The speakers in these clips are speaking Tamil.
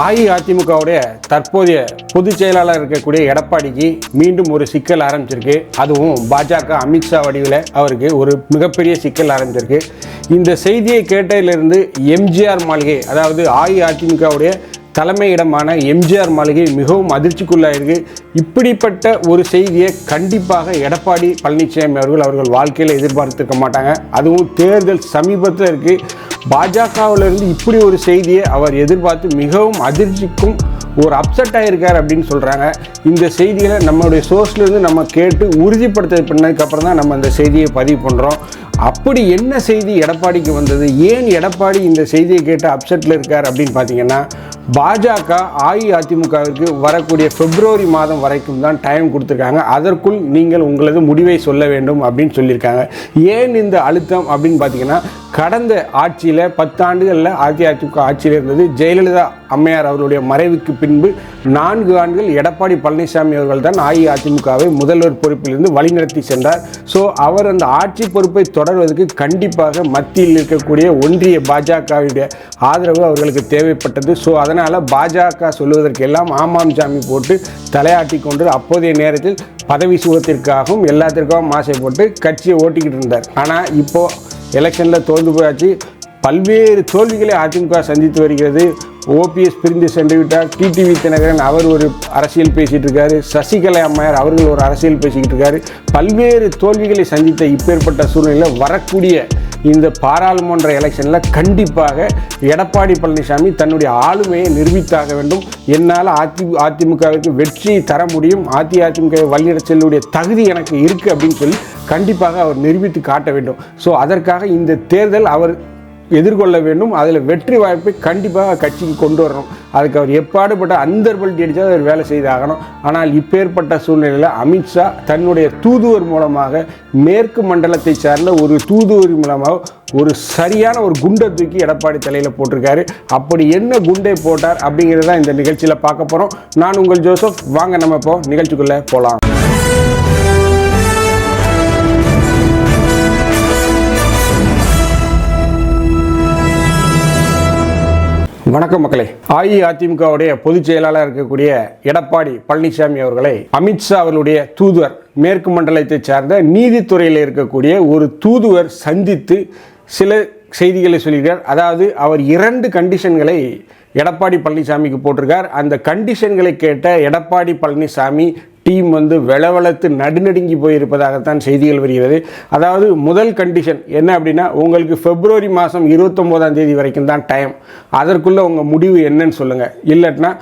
அஇஅதிமுகவுடைய தற்போதைய பொதுச் செயலாளர் இருக்கக்கூடிய எடப்பாடிக்கு மீண்டும் ஒரு சிக்கல் ஆரம்பிச்சிருக்கு. அதுவும் பாஜக அமித்ஷா வடிவில் அவருக்கு ஒரு மிகப்பெரிய சிக்கல் ஆரம்பிச்சிருக்கு. இந்த செய்தியை கேட்டதிலிருந்து எம்ஜிஆர் மாளிகை அதாவது அஇஅதிமுகவுடைய தலைமையிடமான எம்ஜிஆர் மாளிகை மிகவும் அதிர்ச்சிக்குள்ளாயிருக்கு. இப்படிப்பட்ட ஒரு செய்தியை கண்டிப்பாக எடப்பாடி பழனிசாமி அவர்கள் அவர்கள் வாழ்க்கையில் எதிர்பார்த்துருக்க மாட்டாங்க. அதுவும் தேர்தல் சமீபத்தில் இருக்குது பாஜகவிலிருந்து இப்படி ஒரு செய்தியை அவர் எதிர்பார்த்து மிகவும் அதிர்ச்சிக்கும் ஒரு அப்செட் ஆகிருக்கார் அப்படின்னு சொல்கிறாங்க இந்த செய்திகளை நம்மளுடைய சோர்ஸ்லேருந்து நம்ம கேட்டு உறுதிப்படுத்த பண்ணதுக்கப்புறம் தான் நம்ம அந்த செய்தியை பதிவு பண்ணுறோம் அப்படி என்ன செய்தி எடப்பாடிக்கு வந்தது? ஏன் எடப்பாடி இந்த செய்தியை கேட்டு அப்செட்டில் இருக்கார் அப்படின்னு பார்த்தீங்கன்னா பாஜக அஇஅதிமுகவிற்கு வரக்கூடிய பிப்ரவரி மாதம் வரைக்கும் தான் டைம் கொடுத்துருக்காங்க. அதற்குள் நீங்கள் உங்களது முடிவை சொல்ல வேண்டும் அப்படின்னு சொல்லியிருக்காங்க. ஏன் இந்த அழுத்தம் அப்படின்னு பார்த்தீங்கன்னா கடந்த ஆட்சியில் பத்தாண்டுகளில் அதிமுக ஆட்சியில் இருந்தது ஜெயலலிதா அம்மையார் அவருடைய மறைவுக்கு பின்பு நான்கு ஆண்டுகள் எடப்பாடி பழனிசாமி அவர்கள் தான் அஇஅதிமுகவை முதல்வர் பொறுப்பிலிருந்து வழிநடத்தி சென்றார். ஸோ அவர் அந்த ஆட்சி பொறுப்பை தொடர்வதற்கு கண்டிப்பாக மத்தியில் இருக்கக்கூடிய ஒன்றிய பாஜகவுடைய ஆதரவு அவர்களுக்கு தேவைப்பட்டது. ஸோ அதனால் பாஜக சொல்லுவதற்கெல்லாம் ஆமாம் சாமி போட்டு தலையாட்டி கொண்டு அப்போதைய நேரத்தில் பதவி சுகத்திற்காகவும் எல்லாத்திற்காகவும் ஆசை போட்டு கட்சியை ஓட்டிக்கிட்டு இருந்தார். ஆனால் இப்போது எலெக்ஷனில் தோல்ந்து போயாச்சு. பல்வேறு தோல்விகளை அதிமுக சந்தித்து வருகிறது. ஓபிஎஸ் பிரிந்து சென்று விட்டார் டிடிவி தினகரன் அவர் ஒரு அரசியல் பேசிகிட்டு இருக்காரு. சசிகலை அம்மையார் அவர்கள் ஒரு அரசியல் பேசிக்கிட்டு இருக்காரு. பல்வேறு தோல்விகளை சந்தித்த இப்பேற்பட்ட சூழ்நிலையில் வரக்கூடிய இந்த பாராளுமன்ற எலெக்ஷனில் கண்டிப்பாக எடப்பாடி பழனிசாமி தன்னுடைய ஆளுமையை நிரூபித்தாக வேண்டும். என்னால் அதி அதிமுகவிற்கு வெற்றியை தர முடியும். அஇஅதிமுகவை வழிநடச் செல்லுடைய தகுதி எனக்கு இருக்குது அப்படின்னு சொல்லி கண்டிப்பாக அவர் நிரூபித்து காட்ட வேண்டும். ஸோ அதற்காக இந்த தேர்தல் அவர் எதிர்கொள்ள வேண்டும். அதில் வெற்றி வாய்ப்பை கண்டிப்பாக கட்சிக்கு கொண்டு வரணும். அதுக்கு அவர் எப்பாடுபட்ட அந்தர்பல்ட்டி அடித்தா அவர் வேலை செய்தாகணும். ஆனால் இப்பேற்பட்ட சூழ்நிலையில் அமித்ஷா தன்னுடைய தூதுவர் மூலமாக மேற்கு மண்டலத்தை சார்ந்த ஒரு தூதுவர் மூலமாக ஒரு சரியான ஒரு குண்டை தூக்கி எடப்பாடி தலையில் போட்டிருக்காரு. அப்படி என்ன குண்டை போட்டார் அப்படிங்கிறத இந்த நிகழ்ச்சியில் பார்க்க போகிறோம் நான் உங்கள் ஜோசப். வாங்க நம்ம இப்போ நிகழ்ச்சிக்குள்ளே போகலாம் வணக்கம் மக்களே. அஇஅதிமுகவுடைய பொதுச் செயலாளர் இருக்கக்கூடிய எடப்பாடி பழனிசாமி அவர்களை அமித்ஷா அவர்களுடைய தூதுவர் மேற்கு மண்டலத்தை சார்ந்த நீதித்துறையில் இருக்கக்கூடிய ஒரு தூதுவர் சந்தித்து சில செய்திகளை சொல்லியிருக்கார். அதாவது அவர் இரண்டு கண்டிஷன்களை எடப்பாடி பழனிசாமிக்கு போட்டிருக்கார். அந்த கண்டிஷன்களை கேட்ட எடப்பாடி பழனிசாமி டீம் வந்து வெளவெளத்து நடுநடுங்கி போயிருப்பதாகத்தான் செய்திகள் வருகிறது. அதாவது முதல் கண்டிஷன் என்ன அப்படின்னா உங்களுக்கு பிப்ரவரி மாதம் இருபத்தொம்போதாம் தேதி வரைக்கும் தான் டைம் அதற்குள்ளே உங்கள் முடிவு என்னன்னு சொல்லுங்கள் இல்லைன்னா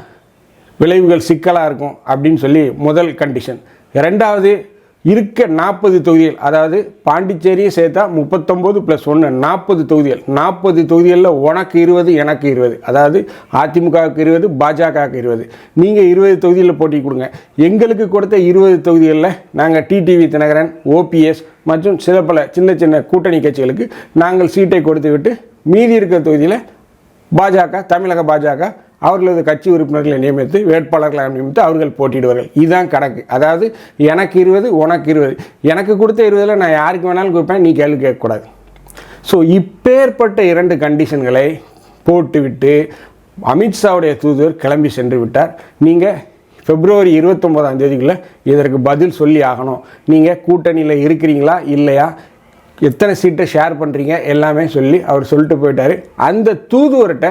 விளைவுகள் சிக்கலாக இருக்கும் அப்படின்னு சொல்லி முதல் கண்டிஷன் ரெண்டாவது இருக்க நாற்பது தொகுதிகள் அதாவது பாண்டிச்சேரியை சேர்த்தா முப்பத்தொம்போது ப்ளஸ் ஒன்று நாற்பது தொகுதிகள். நாற்பது தொகுதிகளில் உனக்கு இருபது எனக்கு இருபது. அதாவது அதிமுகவுக்கு இருபது பாஜகவுக்கு இருபது. நீங்கள் இருபது தொகுதியில் போட்டி கொடுங்க. எங்களுக்கு கொடுத்த இருபது தொகுதிகளில் நாங்கள் டிடிவி தினகரன் ஓபிஎஸ் மற்றும் சில பல சின்ன சின்ன கூட்டணி கட்சிகளுக்கு நாங்கள் சீட்டை கொடுத்து விட்டு மீதி இருக்கிற தொகுதியில் பாஜக தமிழக பாஜக அவர்களது கட்சி உறுப்பினர்களை நியமித்து வேட்பாளர்களை நியமித்து அவர்கள் போட்டியிடுவார்கள். இதுதான் கணக்கு. அதாவது எனக்கு இருபது உனக்கு இருபது. எனக்கு கொடுத்த இருபதில் நான் யாருக்கு வேணாலும் கொடுப்பேன் நீ கேள்வி கேட்கக்கூடாது. ஸோ இப்பேற்பட்ட இரண்டு கண்டிஷன்களை போட்டுவிட்டு அமித்ஷாவுடைய தூதுவர் கிளம்பி சென்று விட்டார். நீங்கள் பிப்ரவரி இருபத்தொம்போதாம் தேதிக்குள்ளே இதற்கு பதில் சொல்லி ஆகணும். நீங்கள் கூட்டணியில் இருக்கிறீங்களா இல்லையா? எத்தனை சீட்டை ஷேர் பண்ணுறீங்க எல்லாமே சொல்லி அவர் சொல்லிட்டு போயிட்டார். அந்த தூதுவர்கிட்ட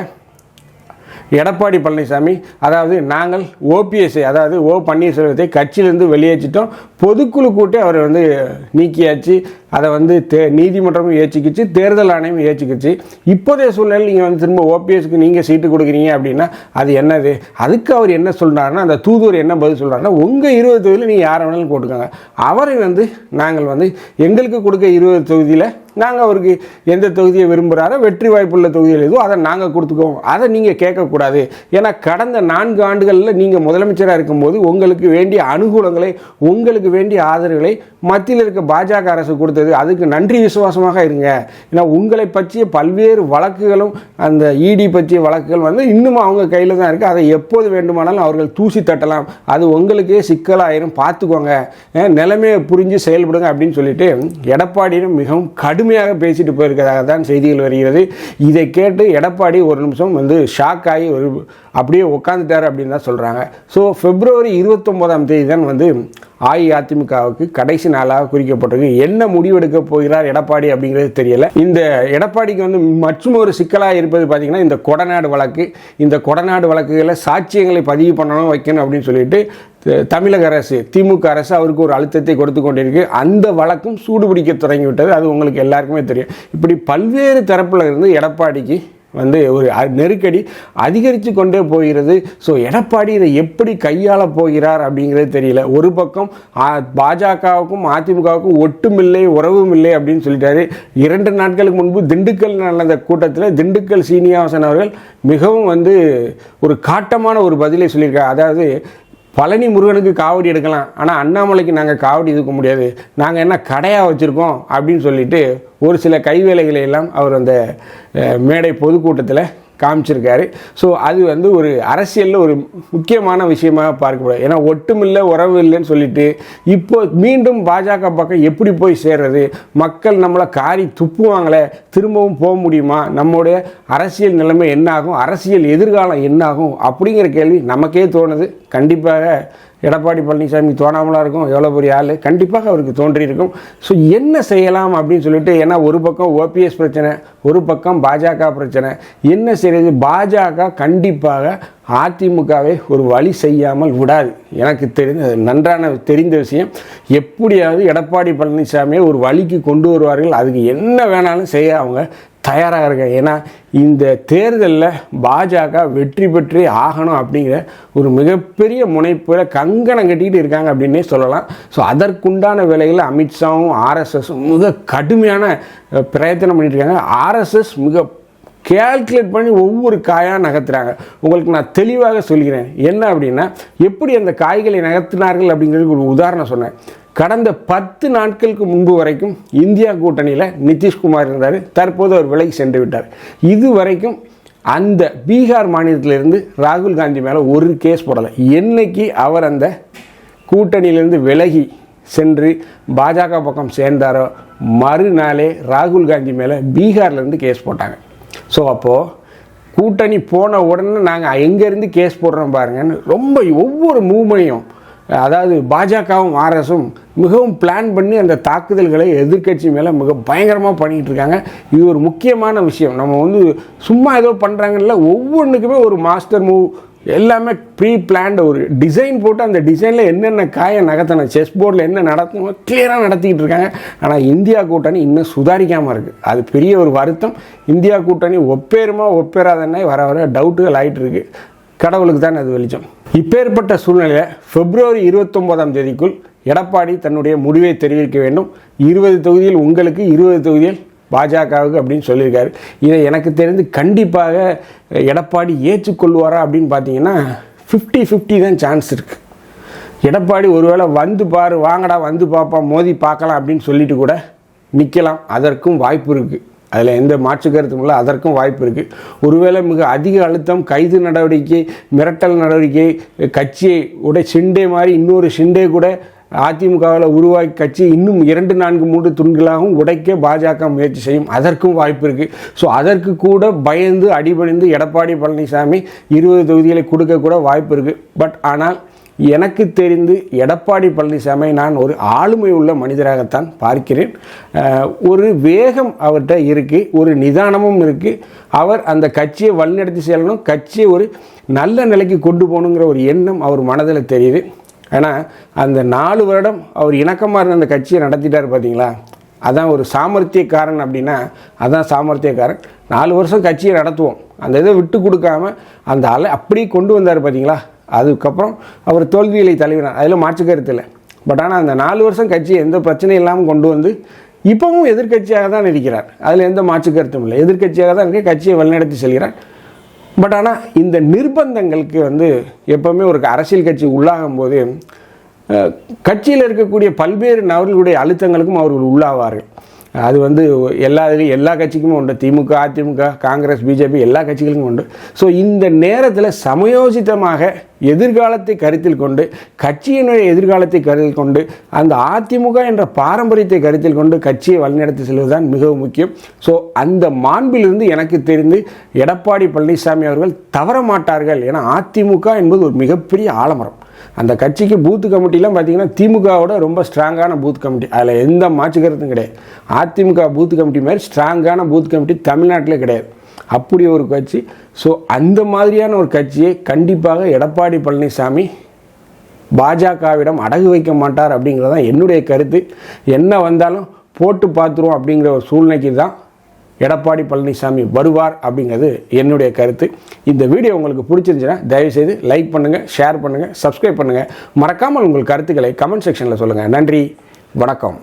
எடப்பாடி பழனிசாமி அதாவது நாங்கள் ஓபிஎஸ்ஐ அதாவது ஓ பன்னீர்செல்வத்தை கட்சியிலிருந்து வெளியேற்றிட்டோம். பொதுக்குழு கூட்டி அவரை வந்து நீக்கியாச்சு. அதை வந்து தே நீதிமன்றமும் ஏற்றுக்கிச்சு தேர்தல் ஆணையம் ஏற்றிக்கிச்சு இப்போதைய சூழ்நிலையில் நீங்கள் வந்து திரும்ப ஓபிஎஸ்க்கு நீங்கள் சீட்டு கொடுக்குறீங்க அப்படின்னா அது என்னது? அதுக்கு அவர் என்ன சொல்கிறாருன்னா அந்த தூதுவர் என்ன பதில் சொல்கிறாருன்னா உங்கள் இருபது தொகுதியில் நீங்கள் யாரை வேணாலும் போட்டுக்கோங்க. அவரை வந்து நாங்கள் வந்து எங்களுக்கு கொடுக்க இருபது தொகுதியில் நாங்கள் அவருக்கு எந்த தொகுதியை விரும்புகிறாரோ வெற்றி வாய்ப்புள்ள தொகுதியில் எதுவோ அதை நாங்கள் கொடுத்துக்குவோம். அதை நீங்கள் கேட்கக்கூடாது. ஏன்னா கடந்த நான்கு ஆண்டுகளில் நீங்கள் முதலமைச்சராக இருக்கும்போது உங்களுக்கு வேண்டிய அனுகூலங்களை உங்களுக்கு வேண்டிய ஆதரவுகளை மத்தியில் இருக்க பாஜக அரசு கொடுத்தது அதுக்கு நன்றி விசுவாசமாக இருங்க. ஏன்னா உங்களை பற்றிய பல்வேறு வழக்குகளும் அந்த இடி பற்றிய வழக்குகள் வந்து இன்னும் அவங்க கையில் தான் இருக்குது அதை எப்போது வேண்டுமானாலும் அவர்கள் தூசி தட்டலாம். அது உங்களுக்கே சிக்கலாயிரும். பார்த்துக்கோங்க. நிலைமையை புரிஞ்சு செயல்படுங்க அப்படின்னு சொல்லிட்டு எடப்பாடியிடம் மிகவும் கடுமையாக பேசிட்டு போயிருக்கிறதாக தான் செய்திகள் வருகிறது. இதை கேட்டு எடப்பாடி ஒரு நிமிஷம் வந்து ஷாக் ஆகி ஒரு அப்படியே உட்காந்துட்டார் அப்படின்னு தான் சொல்கிறாங்க ஸோ பிப்ரவரி இருபத்தொம்போதாம் தேதி தான் வந்து அஇஅதிமுகவுக்கு கடைசி நாளாக குறிக்கப்பட்டிருக்கு. என்ன முடிவெடுக்க போகிறார் எடப்பாடி அப்படிங்கிறது தெரியல. இந்த எடப்பாடிக்கு வந்து மற்றும் ஒரு சிக்கலாக இருப்பது பார்த்தீங்கன்னா இந்த கொடநாடு வழக்கு. இந்த கொடநாடு வழக்குகளை சாட்சியங்களை பதிவு பண்ணணும் வைக்கணும் அப்படின்னு சொல்லிட்டு தமிழக அரசு திமுக அரசு அவருக்கு ஒரு அழுத்தத்தை கொடுத்து கொண்டிருக்கு. அந்த வழக்கும் சூடுபிடிக்க தொடங்கிவிட்டது. அது உங்களுக்கு எல்லாருக்குமே தெரியும். இப்படி பல்வேறு தரப்பில் இருந்து எடப்பாடிக்கு வந்து ஒரு நெருக்கடி அதிகரித்து கொண்டே போகிறது. ஸோ எடப்பாடி இதை எப்படி கையாள போகிறார் அப்படிங்கிறது தெரியல. ஒரு பக்கம் பாஜகவுக்கும் அதிமுகவுக்கும் ஒட்டுமில்லை உறவும் இல்லை அப்படின்னு சொல்லிட்டாரு. இரண்டு நாட்களுக்கு முன்பு திண்டுக்கல் நடந்த கூட்டத்தில் திண்டுக்கல் சீனிவாசன் அவர்கள் மிகவும் வந்து ஒரு காட்டமான ஒரு பதிலை சொல்லியிருக்காரு. அதாவது பழனி முருகனுக்கு காவடி எடுக்கலாம். ஆனால் அண்ணாமலைக்கு நாங்கள் காவடி எடுக்க முடியாது. நாங்கள் என்ன கடையாக வச்சுருக்கோம் அப்படின்னு சொல்லிட்டு ஒரு சில கைவேலைகளை எல்லாம் அவர் அந்த மேடை பொதுக்கூட்டத்தில் காமிச்சிருக்காரு. ஸோ அது வந்து ஒரு அரசியலில் ஒரு முக்கியமான விஷயமாக பார்க்கக்கூடாது ஏன்னா ஒட்டுமில்லை உறவு இல்லைன்னு சொல்லிட்டு இப்போ மீண்டும் பாஜக பக்கம் எப்படி போய் சேர்றது? மக்கள் நம்மளை காரி துப்புவாங்களே திரும்பவும் போக முடியுமா? நம்முடைய அரசியல் நிலைமை என்னாகும்? அரசியல் எதிர்காலம் என்னாகும்? அப்படிங்கிற கேள்வி நமக்கே தோணுது. கண்டிப்பாக எடப்பாடி பழனிசாமி தோணாமலா இருக்கும் எவ்வளோ பெரிய ஆள்? கண்டிப்பாக அவருக்கு தோன்றியிருக்கும். ஸோ என்ன செய்யலாம் அப்படின்னு சொல்லிட்டு ஏன்னா ஒரு பக்கம் ஓபிஎஸ் பிரச்சனை ஒரு பக்கம் பாஜக பிரச்சனை. என்ன செய்யறது? பாஜக கண்டிப்பாக அதிமுகவை ஒரு வழி செய்யாமல் விடாது. எனக்கு தெரிந்த நன்றான தெரிந்த விஷயம் எப்படியாவது எடப்பாடி பழனிசாமியை ஒரு வழிக்கு கொண்டு வருவார்கள். அதுக்கு என்ன வேணாலும் செய்ய அவங்க தயாராக இருக்காங்க. ஏன்னா இந்த தேர்தலில் பாஜக வெற்றி பெற்றே ஆகணும் அப்படிங்கிற ஒரு மிகப்பெரிய முனைப்பில் கங்கணம் கட்டிக்கிட்டு இருக்காங்க அப்படின்னே சொல்லலாம். ஸோ அதற்குண்டான வேலைகளை அமித்ஷாவும் ஆர்எஸ்எஸும் மிக கடுமையான பிரயத்தனம் பண்ணிட்டு இருக்காங்க. ஆர்எஸ்எஸ் மிக கேல்குலேட் பண்ணி ஒவ்வொரு காயாக நகர்த்துறாங்க. உங்களுக்கு நான் தெளிவாக சொல்கிறேன். என்ன அப்படின்னா எப்படி அந்த காய்களை நகர்த்தினார்கள் அப்படிங்கிறதுக்கு ஒரு உதாரணம் சொன்னேன். கடந்த பத்து நாட்களுக்கு முன்பு வரைக்கும் இந்தியா கூட்டணியில் நிதிஷ்குமார் இருந்தார். தற்போது அவர் விலகி சென்று விட்டார். இது வரைக்கும் அந்த பீகார் மாநிலத்திலிருந்து ராகுல் காந்தி மேலே ஒரு கேஸ் போடலை. என்னைக்கு அவர் அந்த கூட்டணியிலிருந்து விலகி சென்று பாஜக பக்கம் சேர்ந்தாரோ மறுநாளே ராகுல் காந்தி மேலே பீகார்லேருந்து கேஸ் போட்டாங்க. ஸோ அப்போது கூட்டணி போன உடனே நாங்கள் எங்கேருந்து கேஸ் போடுறோம் பாருங்கன்னு ரொம்ப ஒவ்வொரு மூவ்மெண்ட்டையும் அதாவது பாஜகவும் ஆர்எஸும் மிகவும் பிளான் பண்ணி அந்த தாக்குதல்களை எதிர்க்கட்சி மேலே மிக பயங்கரமாக பண்ணிகிட்டு இருக்காங்க. இது ஒரு முக்கியமான விஷயம். நம்ம வந்து சும்மா ஏதோ பண்ணுறாங்கல்ல ஒவ்வொன்றுக்குமே ஒரு மாஸ்டர் மூவ் எல்லாமே ப்ரீ பிளான்டு ஒரு டிசைன் போட்டு அந்த டிசைனில் என்னென்ன காயை நகர்த்தணும் செஸ் போர்டில் என்ன நடத்தணுமோ கிளியராக நடத்திக்கிட்டு இருக்காங்க. ஆனால் இந்தியா கூட்டணி இன்னும் சுதாரிக்காமல் இருக்குது அது பெரிய ஒரு வருத்தம். இந்தியா கூட்டணி ஒப்பேருமா ஒப்பேராதன்னே வர வர டவுட்டுகள் ஆகிட்டு இருக்குது கடவுளுக்கு தான் அது வெளிச்சம். இப்பேற்பட்ட சூழ்நிலையில் பிப்ரவரி இருபத்தொம்போதாம் தேதிக்குள் எடப்பாடி தன்னுடைய முடிவை தெரிவிக்க வேண்டும். இருபது தொகுதியில் உங்களுக்கு இருபது தொகுதியில் பாஜகவுக்கு அப்படின்னு சொல்லியிருக்காரு. இதை எனக்கு தெரிந்து கண்டிப்பாக எடப்பாடி ஏற்றுக்கொள்வாரா அப்படின்னு பார்த்தீங்கன்னா ஃபிஃப்டி ஃபிஃப்டி தான் சான்ஸ் இருக்குது எடப்பாடி ஒருவேளை வந்து பாரு வாங்கடா வந்து பார்ப்போம் மோதி பார்க்கலாம் அப்படின்னு சொல்லிட்டு கூட நிற்கலாம் அதற்கும் வாய்ப்பு இருக்குது அதில் எந்த மாற்று கருத்தும் இல்லை. அதற்கும் வாய்ப்பு இருக்குது ஒருவேளை மிக அதிக அழுத்தம் கைது நடவடிக்கை மிரட்டல் நடவடிக்கை கட்சியை உடை சிண்டே மாதிரி இன்னொரு சிண்டே கூட அதிமுகவில் உருவாக்கி கட்சி இன்னும் இரண்டு நான்கு மூன்று துண்களாகவும் உடைக்க பாஜக முயற்சி செய்யும். அதற்கும் வாய்ப்பு இருக்குது ஸோ அதற்கு கூட பயந்து அடிபணிந்து எடப்பாடி பழனிசாமி இருபது தொகுதிகளை கொடுக்க கூட வாய்ப்பு இருக்குது பட் ஆனால் எனக்கு தெரிந்து எடப்பாடி பழனிசாமி நான் ஒரு ஆளுமை உள்ள மனிதராகத்தான் பார்க்கிறேன். ஒரு வேகம் அவர்கிட்ட இருக்குது ஒரு நிதானமும் இருக்குது அவர் அந்த கட்சியை வழிநடத்தி செல்லணும் கட்சியை ஒரு நல்ல நிலைக்கு கொண்டு போகணுங்கிற ஒரு எண்ணம் அவர் மனதில் தெரியுது. ஆனால் அந்த நாலு வருடம் அவர் இணக்கமாக இருந்த அந்த கட்சியை நடத்திட்டார் பார்த்தீங்களா அதான் ஒரு சாமர்த்தியக்காரன் அப்படின்னா அதான் சாமர்த்தியக்காரன். நாலு வருஷம் கட்சியை நடத்துவோம். அந்த இதை விட்டு கொடுக்காம அந்த அலை அப்படியே கொண்டு வந்தார் பார்த்தீங்களா அதுக்கப்புறம் அவர் தோல்வியலை தழுவினார் அதில் மாற்று கருத்து இல்லை. பட் ஆனால் அந்த நாலு வருஷம் கட்சி எந்த பிரச்சனையும் இல்லாமல் கொண்டு வந்து இப்போவும் எதிர்க்கட்சியாக தான் இருக்கிறார். அதில் எந்த மாற்று கருத்தும் இல்லை. எதிர்க்கட்சியாக தான் இருக்க. கட்சியை வழிநடத்தி செல்கிறார். பட் ஆனால் இந்த நிர்பந்தங்களுக்கு வந்து எப்போவுமே ஒரு அரசியல் கட்சி உள்ளாகும் போது கட்சியில் இருக்கக்கூடிய பல்வேறு நபர்களுடைய அழுத்தங்களுக்கும் அவர்கள் உள்ளாவார்கள். அது வந்து எல்லா இதுலேயும் எல்லா கட்சிக்குமே உண்டு. திமுக அதிமுக காங்கிரஸ் பிஜேபி எல்லா கட்சிகளுக்கும் உண்டு. ஸோ இந்த நேரத்தில் சமயோசிதமாக எதிர்காலத்தை கருத்தில் கொண்டு கட்சியினுடைய எதிர்காலத்தை கருத்தில் கொண்டு அந்த அதிமுக என்ற பாரம்பரியத்தை கருத்தில் கொண்டு கட்சியை வழிநடத்தி செல்வதுதான் மிகவும் முக்கியம். ஸோ அந்த மாண்பிலிருந்து எனக்கு தெரிந்து எடப்பாடி பழனிசாமி அவர்கள் தவற மாட்டார்கள் ஏன்னா அதிமுக என்பது ஒரு மிகப்பெரிய ஆலமரம். அந்த கட்சிக்கு பூத்து கமிட்டிலாம் பார்த்தீங்கன்னா திமுகவோட ரொம்ப ஸ்ட்ராங்கான பூத் கமிட்டி அதில் எந்த மாற்று கிடையாது. அதிமுக பூத் கமிட்டி மாதிரி ஸ்ட்ராங்கான பூத் கமிட்டி தமிழ்நாட்டிலே கிடையாது. அப்படி ஒரு கட்சி. ஸோ அந்த மாதிரியான ஒரு கட்சியை கண்டிப்பாக எடப்பாடி பழனிசாமி பாஜகவிடம் அடகு வைக்க மாட்டார் அப்படிங்கிறது தான் என்னுடைய கருத்து. என்ன வந்தாலும் போட்டு பார்த்துருவோம் அப்படிங்கிற ஒரு சூழ்நிலைக்கு தான் எடப்பாடி பழனிசாமி வருவார் அப்படிங்கிறது என்னுடைய கருத்து. இந்த வீடியோ உங்களுக்கு பிடிச்சிருந்துச்சுன்னா தயவுசெய்து லைக் பண்ணுங்கள் ஷேர் பண்ணுங்கள் சப்ஸ்கிரைப் பண்ணுங்கள் மறக்காமல் உங்கள் கருத்துக்களை கமெண்ட் செக்ஷனில் சொல்லுங்கள் நன்றி வணக்கம்.